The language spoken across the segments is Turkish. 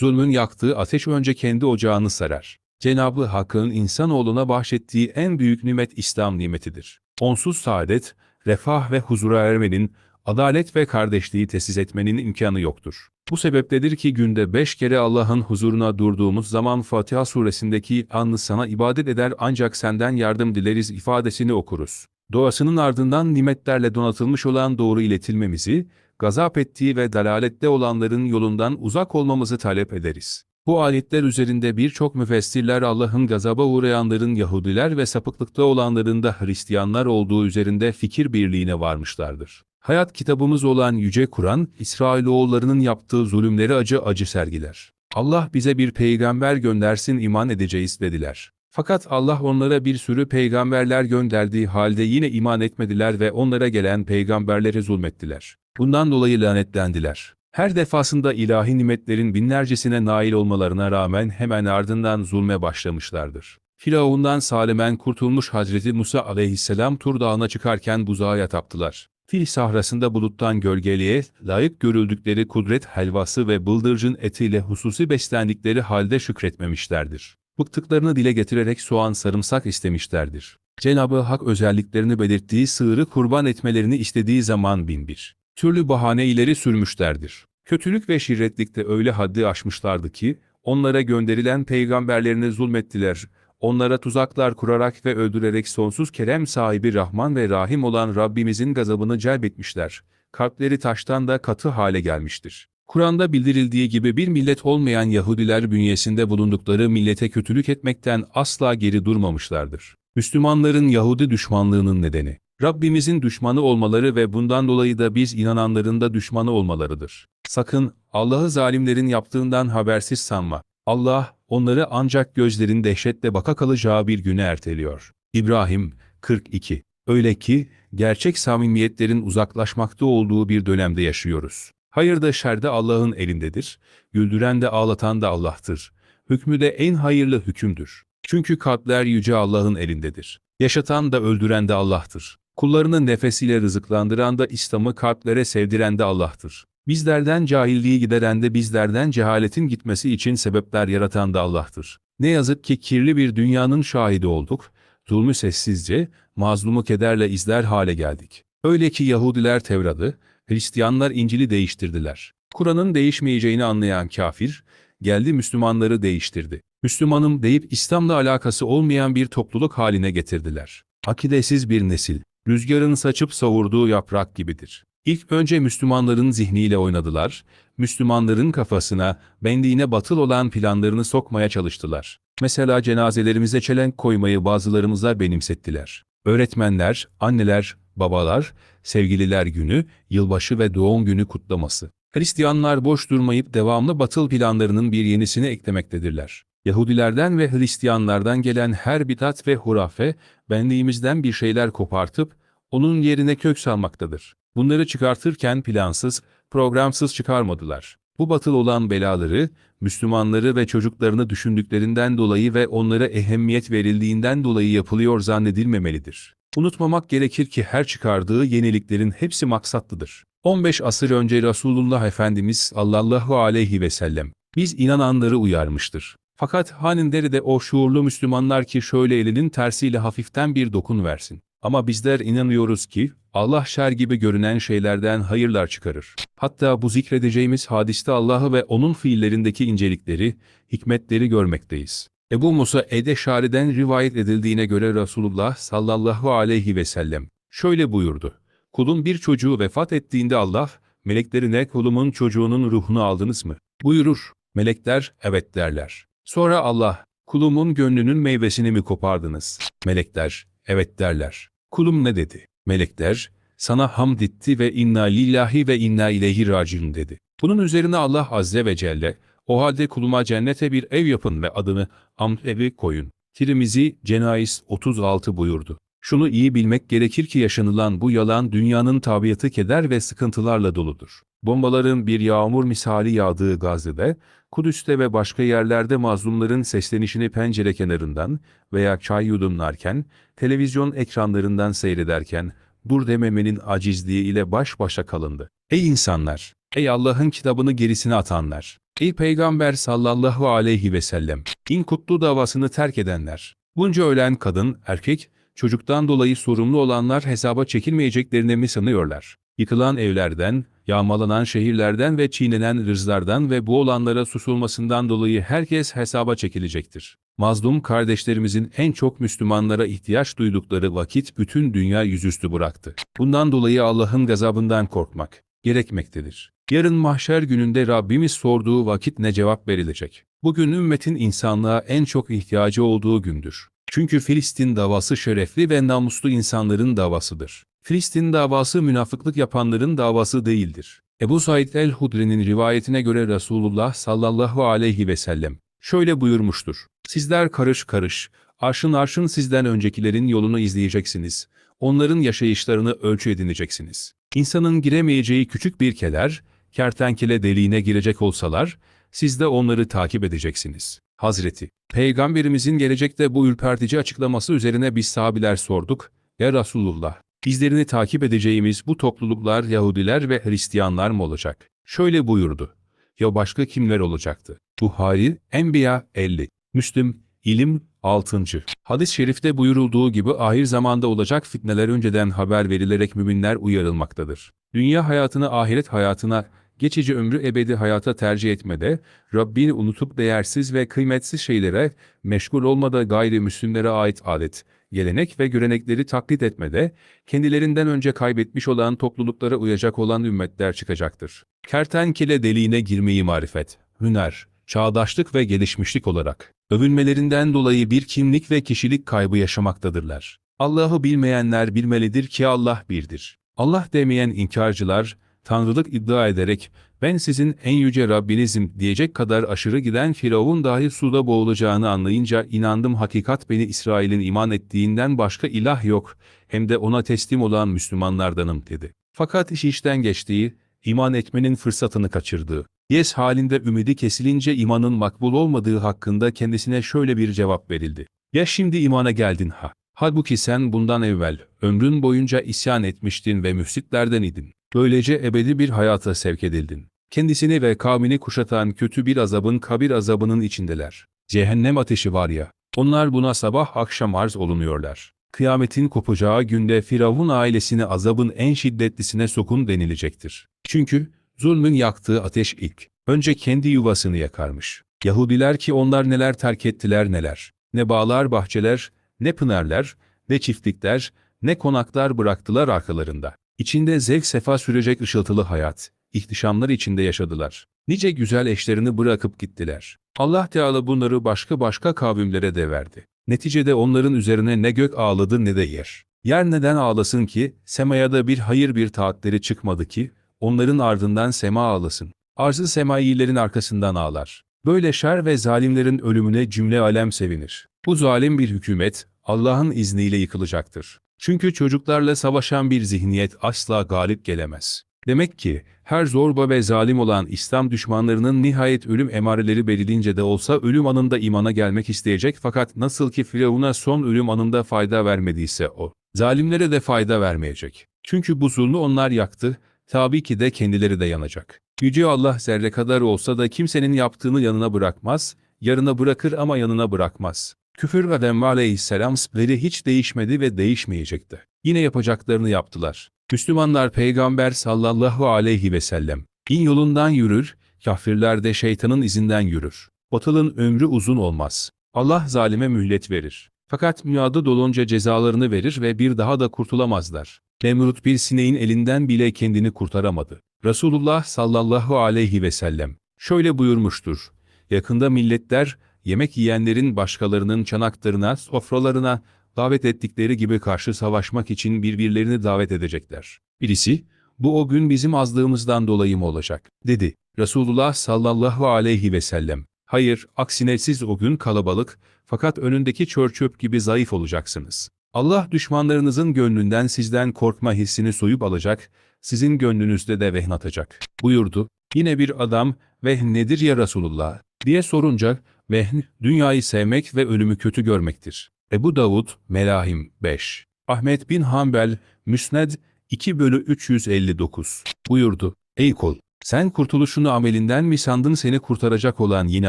Zulmün yaktığı ateş önce kendi ocağını sarar. Cenab-ı Hakk'ın insanoğluna bahşettiği en büyük nimet İslam nimetidir. Onsuz saadet, refah ve huzura ermenin, adalet ve kardeşliği tesis etmenin imkanı yoktur. Bu sebepledir ki günde beş kere Allah'ın huzuruna durduğumuz zaman Fatiha suresindeki anlı sana ibadet eder ancak senden yardım dileriz ifadesini okuruz. Doğasının ardından nimetlerle donatılmış olan doğru iletilmemizi, gazap ettiği ve dalalette olanların yolundan uzak olmamızı talep ederiz. Bu ayetler üzerinde birçok müfessirler Allah'ın gazaba uğrayanların Yahudiler ve sapıklıkta olanların da Hristiyanlar olduğu üzerinde fikir birliğine varmışlardır. Hayat kitabımız olan Yüce Kur'an, İsrailoğullarının yaptığı zulümleri acı acı sergiler. Allah bize bir peygamber göndersin iman edeceğiz dediler. Fakat Allah onlara bir sürü peygamberler gönderdiği halde yine iman etmediler ve onlara gelen peygamberlere zulmettiler. Bundan dolayı lanetlendiler. Her defasında ilahi nimetlerin binlercesine nail olmalarına rağmen hemen ardından zulme başlamışlardır. Firavundan salimen kurtulmuş Hazreti Musa aleyhisselam Tur Dağı'na çıkarken buzağa taptılar. Fil sahrasında buluttan gölgeliğe, layık görüldükleri kudret helvası ve bıldırcın etiyle hususi beslendikleri halde şükretmemişlerdir. Bıktıklarını dile getirerek soğan sarımsak istemişlerdir. Cenab-ı Hak özelliklerini belirttiği sığırı kurban etmelerini istediği zaman binbir. Türlü bahane ileri sürmüşlerdir. Kötülük ve şirretlikte öyle haddi aşmışlardı ki, onlara gönderilen peygamberlerine zulmettiler, onlara tuzaklar kurarak ve öldürerek sonsuz kerem sahibi Rahman ve Rahim olan Rabbimizin gazabını celbetmişler. Kalpleri taştan da katı hale gelmiştir. Kur'an'da bildirildiği gibi bir millet olmayan Yahudiler bünyesinde bulundukları millete kötülük etmekten asla geri durmamışlardır. Müslümanların Yahudi düşmanlığının nedeni, Rabbimizin düşmanı olmaları ve bundan dolayı da biz inananların da düşmanı olmalarıdır. Sakın Allah'ı zalimlerin yaptığından habersiz sanma. Allah, onları ancak gözlerin dehşetle baka kalacağı bir güne erteliyor. İbrahim 42 Öyle ki, gerçek samimiyetlerin uzaklaşmakta olduğu bir dönemde yaşıyoruz. Hayır da şer de Allah'ın elindedir, güldüren de ağlatan da Allah'tır. Hükmü de en hayırlı hükümdür. Çünkü kalpler yüce Allah'ın elindedir. Yaşatan da öldüren de Allah'tır. Kullarını nefesiyle rızıklandıran da İslam'ı kalplere sevdiren de Allah'tır. Bizlerden cahilliği gideren de bizlerden cehaletin gitmesi için sebepler yaratan da Allah'tır. Ne yazık ki kirli bir dünyanın şahidi olduk, zulmü sessizce, mazlumu kederle izler hale geldik. Öyle ki Yahudiler Tevrat'ı, Hristiyanlar İncil'i değiştirdiler. Kur'an'ın değişmeyeceğini anlayan kafir, geldi Müslümanları değiştirdi. Müslümanım deyip İslam'la alakası olmayan bir topluluk haline getirdiler. Akidesiz bir nesil, rüzgarın saçıp savurduğu yaprak gibidir. İlk önce Müslümanların zihniyle oynadılar, Müslümanların kafasına, benliğine batıl olan planlarını sokmaya çalıştılar. Mesela cenazelerimize çelenk koymayı bazılarımıza benimsettiler. Öğretmenler, anneler, babalar, sevgililer günü, yılbaşı ve doğum günü kutlaması. Hristiyanlar boş durmayıp devamlı batıl planlarının bir yenisini eklemektedirler. Yahudilerden ve Hristiyanlardan gelen her bidat ve hurafe, benliğimizden bir şeyler kopartıp, onun yerine kök salmaktadır. Bunları çıkartırken plansız, programsız çıkarmadılar. Bu batıl olan belaları, Müslümanları ve çocuklarını düşündüklerinden dolayı ve onlara ehemmiyet verildiğinden dolayı yapılıyor zannedilmemelidir. Unutmamak gerekir ki her çıkardığı yeniliklerin hepsi maksatlıdır. 15 asır önce Resulullah Efendimiz sallallahu aleyhi ve sellem, biz inananları uyarmıştır. Fakat haninderi de o şuurlu Müslümanlar ki şöyle elinin tersiyle hafiften bir dokun versin. Ama bizler inanıyoruz ki, Allah şer gibi görünen şeylerden hayırlar çıkarır. Hatta bu zikredeceğimiz hadiste Allah'ı ve onun fiillerindeki incelikleri, hikmetleri görmekteyiz. Ebu Musa Edeşari'den rivayet edildiğine göre Resulullah sallallahu aleyhi ve sellem şöyle buyurdu. Kulun bir çocuğu vefat ettiğinde Allah, meleklerine kulumun çocuğunun ruhunu aldınız mı? Buyurur. Melekler evet derler. Sonra Allah, kulumun gönlünün meyvesini mi kopardınız? Melekler, evet derler. Kulum ne dedi? Melekler, sana hamd etti ve inna lillahi ve inna ileyhi raciun dedi. Bunun üzerine Allah Azze ve Celle, o halde kuluma cennete bir ev yapın ve adını Amd evi koyun. Tirmizi Cenaiz 36 buyurdu. Şunu iyi bilmek gerekir ki yaşanılan bu yalan dünyanın tabiatı keder ve sıkıntılarla doludur. Bombaların bir yağmur misali yağdığı Gazze'de, Kudüs'te ve başka yerlerde mazlumların seslenişini pencere kenarından veya çay yudumlarken, televizyon ekranlarından seyrederken, dur dememenin acizliği ile baş başa kalındı. Ey insanlar! Ey Allah'ın kitabını gerisine atanlar! Ey Peygamber sallallahu aleyhi ve sellem! İn kutlu davasını terk edenler. Bunca ölen kadın, erkek, çocuktan dolayı sorumlu olanlar hesaba çekilmeyeceklerini mi sanıyorlar? Yıkılan evlerden, yağmalanan şehirlerden ve çiğnenen rızlardan ve bu olanlara susulmasından dolayı herkes hesaba çekilecektir. Mazlum kardeşlerimizin en çok Müslümanlara ihtiyaç duydukları vakit bütün dünya yüzüstü bıraktı. Bundan dolayı Allah'ın gazabından korkmak gerekmektedir. Yarın mahşer gününde Rabbimiz sorduğu vakit ne cevap verilecek? Bugün ümmetin insanlığa en çok ihtiyacı olduğu gündür. Çünkü Filistin davası şerefli ve namuslu insanların davasıdır. Filistin davası münafıklık yapanların davası değildir. Ebu Said el-Hudri'nin rivayetine göre Resulullah sallallahu aleyhi ve sellem şöyle buyurmuştur. Sizler karış karış, arşın arşın sizden öncekilerin yolunu izleyeceksiniz. Onların yaşayışlarını ölçü edineceksiniz. İnsanın giremeyeceği küçük bir keler, kertenkele deliğine girecek olsalar, siz de onları takip edeceksiniz. Hazreti, Peygamberimizin gelecekte bu ürpertici açıklaması üzerine biz sahabiler sorduk, Ya Resulullah, izlerini takip edeceğimiz bu topluluklar Yahudiler ve Hristiyanlar mı olacak? Şöyle buyurdu, ya başka kimler olacaktı? Buhari, Enbiya 50, Müslüm, İlim 6. Hadis-i şerifte buyurulduğu gibi ahir zamanda olacak fitneler önceden haber verilerek müminler uyarılmaktadır. Dünya hayatını ahiret hayatına, geçici ömrü ebedi hayata tercih etmede, Rabbini unutup değersiz ve kıymetsiz şeylere, meşgul olmada gayrimüslimlere ait adet, gelenek ve görenekleri taklit etmede, kendilerinden önce kaybetmiş olan topluluklara uyacak olan ümmetler çıkacaktır. Kertenkele deliğine girmeyi marifet, hüner, çağdaşlık ve gelişmişlik olarak, övünmelerinden dolayı bir kimlik ve kişilik kaybı yaşamaktadırlar. Allah'ı bilmeyenler bilmelidir ki Allah birdir. Allah demeyen inkarcılar, tanrılık iddia ederek, ben sizin en yüce Rabbinizim diyecek kadar aşırı giden Firavun dahi suda boğulacağını anlayınca inandım hakikat beni İsrail'in iman ettiğinden başka ilah yok, hem de ona teslim olan Müslümanlardanım dedi. Fakat iş işten geçtiği, iman etmenin fırsatını kaçırdığı, yes halinde ümidi kesilince imanın makbul olmadığı hakkında kendisine şöyle bir cevap verildi. Ya şimdi imana geldin ha. Halbuki sen bundan evvel, ömrün boyunca isyan etmiştin ve müfsitlerden idin. Böylece ebedi bir hayata sevk edildin. Kendisini ve kavmini kuşatan kötü bir azabın kabir azabının içindeler. Cehennem ateşi var ya, onlar buna sabah akşam arz olunuyorlar. Kıyametin kopacağı günde Firavun ailesini azabın en şiddetlisine sokun denilecektir. Çünkü zulmün yaktığı ateş ilk, önce kendi yuvasını yakarmış. Yahudiler ki onlar neler terk ettiler neler. Ne bağlar bahçeler, ne pınarlar, ne çiftlikler, ne konaklar bıraktılar arkalarında. İçinde zevk sefa sürecek ışıltılı hayat, ihtişamlar içinde yaşadılar. Nice güzel eşlerini bırakıp gittiler. Allah Teala bunları başka başka kavimlere de verdi. Neticede onların üzerine ne gök ağladı ne de yer. Yer neden ağlasın ki, semaya da bir hayır bir taatleri çıkmadı ki, onların ardından sema ağlasın. Arzı semailerin arkasından ağlar. Böyle şer ve zalimlerin ölümüne cümle alem sevinir. Bu zalim bir hükümet, Allah'ın izniyle yıkılacaktır. Çünkü çocuklarla savaşan bir zihniyet asla galip gelemez. Demek ki, her zorba ve zalim olan İslam düşmanlarının nihayet ölüm emareleri belirince de olsa ölüm anında imana gelmek isteyecek fakat nasıl ki Firavun'a son ölüm anında fayda vermediyse o, zalimlere de fayda vermeyecek. Çünkü bu zulmü onlar yaktı, tabii ki de kendileri de yanacak. Yüce Allah zerre kadar olsa da kimsenin yaptığını yanına bırakmaz, yarına bırakır ama yanına bırakmaz. Küfür Adem aleyhisselam sıfırı hiç değişmedi ve değişmeyecekti. Yine yapacaklarını yaptılar. Müslümanlar Peygamber sallallahu aleyhi ve sellem, din yolundan yürür, kafirler de şeytanın izinden yürür. Batılın ömrü uzun olmaz. Allah zalime mühlet verir. Fakat müadı dolunca cezalarını verir ve bir daha da kurtulamazlar. Nemrut bir sineğin elinden bile kendini kurtaramadı. Resulullah sallallahu aleyhi ve sellem şöyle buyurmuştur. Yakında milletler, yemek yiyenlerin başkalarının çanaklarına, sofralarına davet ettikleri gibi karşı savaşmak için birbirlerini davet edecekler. Birisi, bu o gün bizim azlığımızdan dolayı mı olacak, dedi. Resulullah sallallahu aleyhi ve sellem. Hayır, aksine siz o gün kalabalık, fakat önündeki çör çöp gibi zayıf olacaksınız. Allah düşmanlarınızın gönlünden sizden korkma hissini soyup alacak, sizin gönlünüzde de vehn atacak. Buyurdu. Yine bir adam, vehn nedir ya Resulullah? diye sorunca, vehn, dünyayı sevmek ve ölümü kötü görmektir. Ebu Davud, Melahim 5. Ahmet bin Hanbel, Müsned 2 bölü 359 buyurdu. Ey kul! Sen kurtuluşunu amelinden mi sandın seni kurtaracak olan yine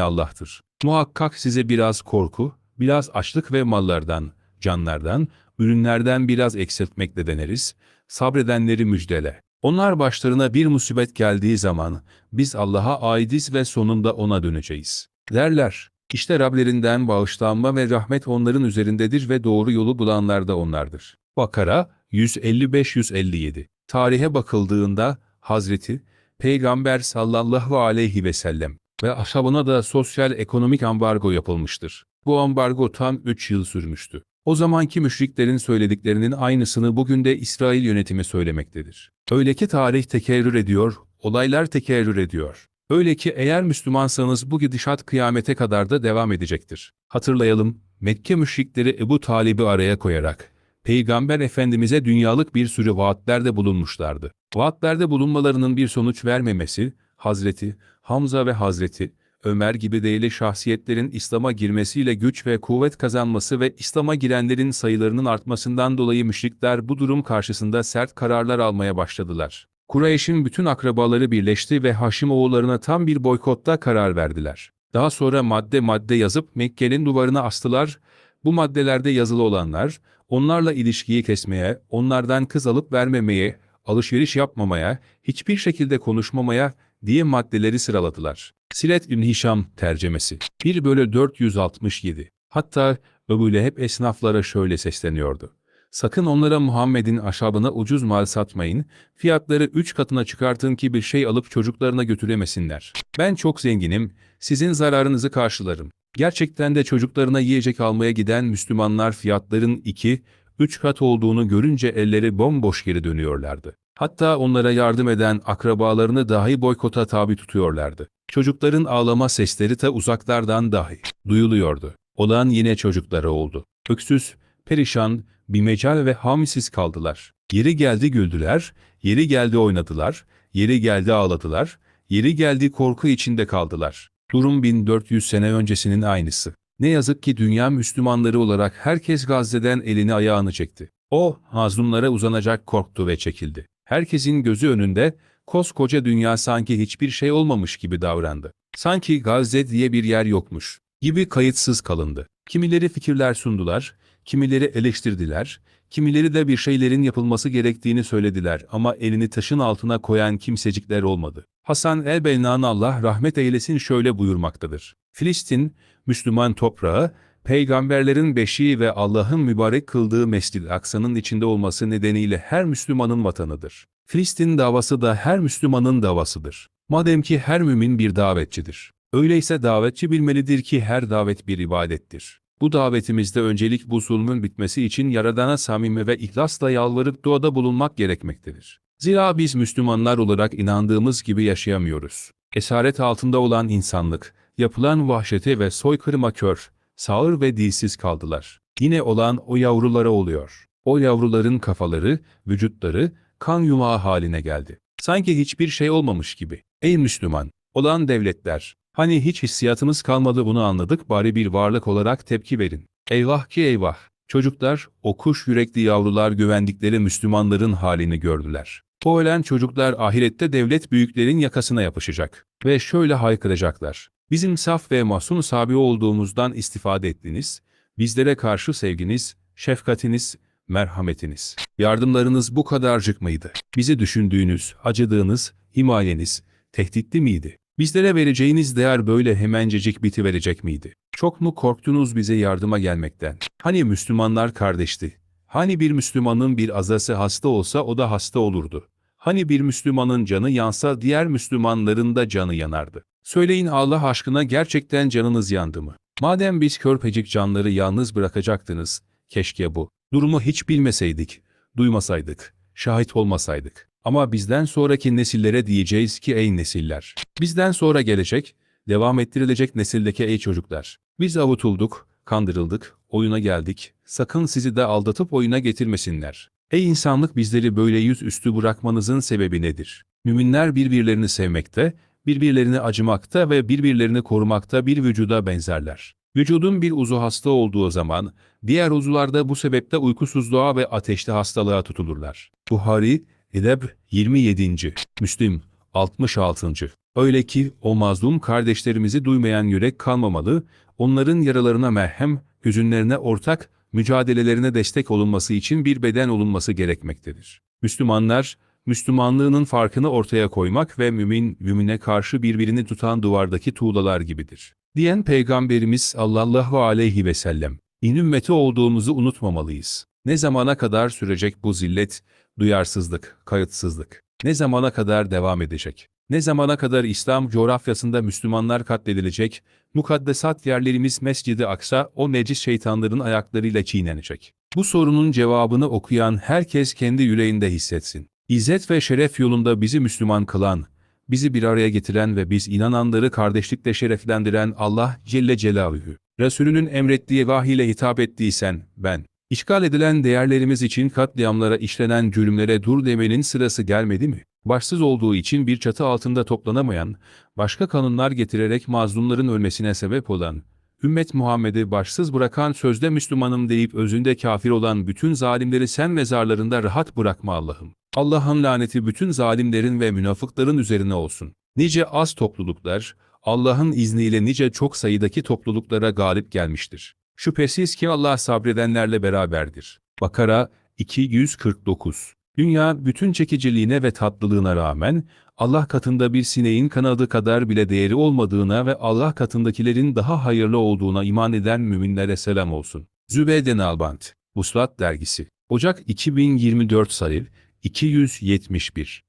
Allah'tır. Muhakkak size biraz korku, biraz açlık ve mallardan, canlardan, ürünlerden biraz eksiltmekle deneriz. Sabredenleri müjdele. Onlar başlarına bir musibet geldiği zaman biz Allah'a aidiz ve sonunda ona döneceğiz. Derler. İşte Rablerinden bağışlanma ve rahmet onların üzerindedir ve doğru yolu bulanlar da onlardır. Bakara 155-157 Tarihe bakıldığında Hazreti Peygamber sallallahu aleyhi ve sellem ve ashabına da sosyal ekonomik ambargo yapılmıştır. Bu ambargo tam 3 yıl sürmüştü. O zamanki müşriklerin söylediklerinin aynısını bugün de İsrail yönetimi söylemektedir. Öyle ki tarih tekerrür ediyor, olaylar tekerrür ediyor. Öyle ki eğer Müslümansanız bu gidişat kıyamete kadar da devam edecektir. Hatırlayalım, Mekke müşrikleri Ebu Talib'i araya koyarak, Peygamber Efendimiz'e dünyalık bir sürü vaatlerde bulunmuşlardı. Vaatlerde bulunmalarının bir sonuç vermemesi, Hazreti Hamza ve Hazreti Ömer gibi değerli şahsiyetlerin İslam'a girmesiyle güç ve kuvvet kazanması ve İslam'a girenlerin sayılarının artmasından dolayı müşrikler bu durum karşısında sert kararlar almaya başladılar. Kureyş'in bütün akrabaları birleşti ve Haşimoğullarına tam bir boykotta karar verdiler. Daha sonra madde madde yazıp Mekke'nin duvarına astılar. Bu maddelerde yazılı olanlar, onlarla ilişkiyi kesmeye, onlardan kız alıp vermemeye, alışveriş yapmamaya, hiçbir şekilde konuşmamaya diye maddeleri sıraladılar. Silet İbn Hişam tercemesi 1 bölü 467 Hatta Ebu Leheb esnaflara şöyle sesleniyordu. Sakın onlara Muhammed'in aşabına ucuz mal satmayın, fiyatları üç katına çıkartın ki bir şey alıp çocuklarına götüremesinler. Ben çok zenginim, sizin zararınızı karşılarım. Gerçekten de çocuklarına yiyecek almaya giden Müslümanlar fiyatların iki, üç kat olduğunu görünce elleri bomboş geri dönüyorlardı. Hatta onlara yardım eden akrabalarını dahi boykota tabi tutuyorlardı. Çocukların ağlama sesleri ta uzaklardan dahi duyuluyordu. Olan yine çocukları oldu. Öksüz, perişan, bimecal ve hamisiz kaldılar. Yeri geldi güldüler, yeri geldi oynadılar, yeri geldi ağladılar, yeri geldi korku içinde kaldılar. Durum 1400 sene öncesinin aynısı. Ne yazık ki dünya Müslümanları olarak herkes Gazze'den elini ayağını çekti. O, mazlumlara uzanacak korktu ve çekildi. Herkesin gözü önünde, koskoca dünya sanki hiçbir şey olmamış gibi davrandı. Sanki Gazze diye bir yer yokmuş gibi kayıtsız kalındı. Kimileri fikirler sundular, kimileri eleştirdiler, kimileri de bir şeylerin yapılması gerektiğini söylediler ama elini taşın altına koyan kimsecikler olmadı. Hasan el-Benna'nın Allah rahmet eylesin şöyle buyurmaktadır. Filistin, Müslüman toprağı, peygamberlerin beşiği ve Allah'ın mübarek kıldığı Mescid-i Aksa'nın içinde olması nedeniyle her Müslümanın vatanıdır. Filistin davası da her Müslümanın davasıdır. Madem ki her mümin bir davetçidir. Öyleyse davetçi bilmelidir ki her davet bir ibadettir. Bu davetimizde öncelik bu zulmün bitmesi için Yaradan'a samimi ve ihlasla yalvarıp duada bulunmak gerekmektedir. Zira biz Müslümanlar olarak inandığımız gibi yaşayamıyoruz. Esaret altında olan insanlık, yapılan vahşete ve soykırıma kör, sağır ve dilsiz kaldılar. Yine olan o yavrulara oluyor. O yavruların kafaları, vücutları, kan yumağı haline geldi. Sanki hiçbir şey olmamış gibi. Ey Müslüman! Olan devletler, hani hiç hissiyatımız kalmadı bunu anladık bari bir varlık olarak tepki verin. Eyvah ki eyvah! Çocuklar, o kuş yürekli yavrular güvendikleri Müslümanların halini gördüler. O ölen çocuklar ahirette devlet büyüklerin yakasına yapışacak. Ve şöyle haykıracaklar. Bizim saf ve masum sabi olduğumuzdan istifade ettiniz, bizlere karşı sevginiz, şefkatiniz, merhametiniz, yardımlarınız bu kadarcık mıydı? Bizi düşündüğünüz, acıdığınız, himayeniz, tehditli miydi? Bizlere vereceğiniz değer böyle hemencecik bitiverecek miydi? Çok mu korktunuz bize yardıma gelmekten? Hani Müslümanlar kardeşti? Hani bir Müslümanın bir azası hasta olsa o da hasta olurdu? Hani bir Müslümanın canı yansa diğer Müslümanların da canı yanardı? Söyleyin Allah aşkına gerçekten canınız yandı mı? Madem biz körpecik canları yalnız bırakacaktınız, keşke bu durumu hiç bilmeseydik, duymasaydık, şahit olmasaydık. Ama bizden sonraki nesillere diyeceğiz ki ey nesiller, bizden sonra gelecek, devam ettirilecek nesildeki ey çocuklar. Biz avutulduk, kandırıldık, oyuna geldik, sakın sizi de aldatıp oyuna getirmesinler. Ey insanlık bizleri böyle yüzüstü bırakmanızın sebebi nedir? Müminler birbirlerini sevmekte, birbirlerini acımakta ve birbirlerini korumakta bir vücuda benzerler. Vücudun bir uzu hasta olduğu zaman, diğer uzuvlarda bu sebeple uykusuzluğa ve ateşli hastalığa tutulurlar. Buhari, Edeb 27. Müslim 66. Öyle ki o mazlum kardeşlerimizi duymayan yürek kalmamalı, onların yaralarına merhem, hüzünlerine ortak, mücadelelerine destek olunması için bir beden olunması gerekmektedir. Müslümanlar, Müslümanlığının farkını ortaya koymak ve mümin, mümine karşı birbirini tutan duvardaki tuğlalar gibidir. Diyen Peygamberimiz sallallahu aleyhi ve sellem, İn ümmeti olduğumuzu unutmamalıyız. Ne zamana kadar sürecek bu zillet, duyarsızlık, kayıtsızlık? Ne zamana kadar devam edecek? Ne zamana kadar İslam coğrafyasında Müslümanlar katledilecek, mukaddesat yerlerimiz Mescid-i Aksa o necis şeytanların ayaklarıyla çiğnenecek? Bu sorunun cevabını okuyan herkes kendi yüreğinde hissetsin. İzzet ve şeref yolunda bizi Müslüman kılan, bizi bir araya getiren ve biz inananları kardeşlikle şereflendiren Allah Celle Celaluhu. Resulünün emrettiği vahiyle hitap ettiysen, ben, işgal edilen değerlerimiz için katliamlara işlenen cürümlere dur demenin sırası gelmedi mi? Başsız olduğu için bir çatı altında toplanamayan, başka kanunlar getirerek mazlumların ölmesine sebep olan, ümmet Muhammed'i başsız bırakan sözde Müslümanım deyip özünde kafir olan bütün zalimleri sen mezarlarında rahat bırakma Allah'ım. Allah'ın laneti bütün zalimlerin ve münafıkların üzerine olsun. Nice az topluluklar, Allah'ın izniyle nice çok sayıdaki topluluklara galip gelmiştir. Şüphesiz ki Allah sabredenlerle beraberdir. Bakara 249 Dünya bütün çekiciliğine ve tatlılığına rağmen Allah katında bir sineğin kanadı kadar bile değeri olmadığına ve Allah katındakilerin daha hayırlı olduğuna iman eden müminlere selam olsun. Zübeyde Nalbant, Vuslat Dergisi, Ocak 2024 sayı 271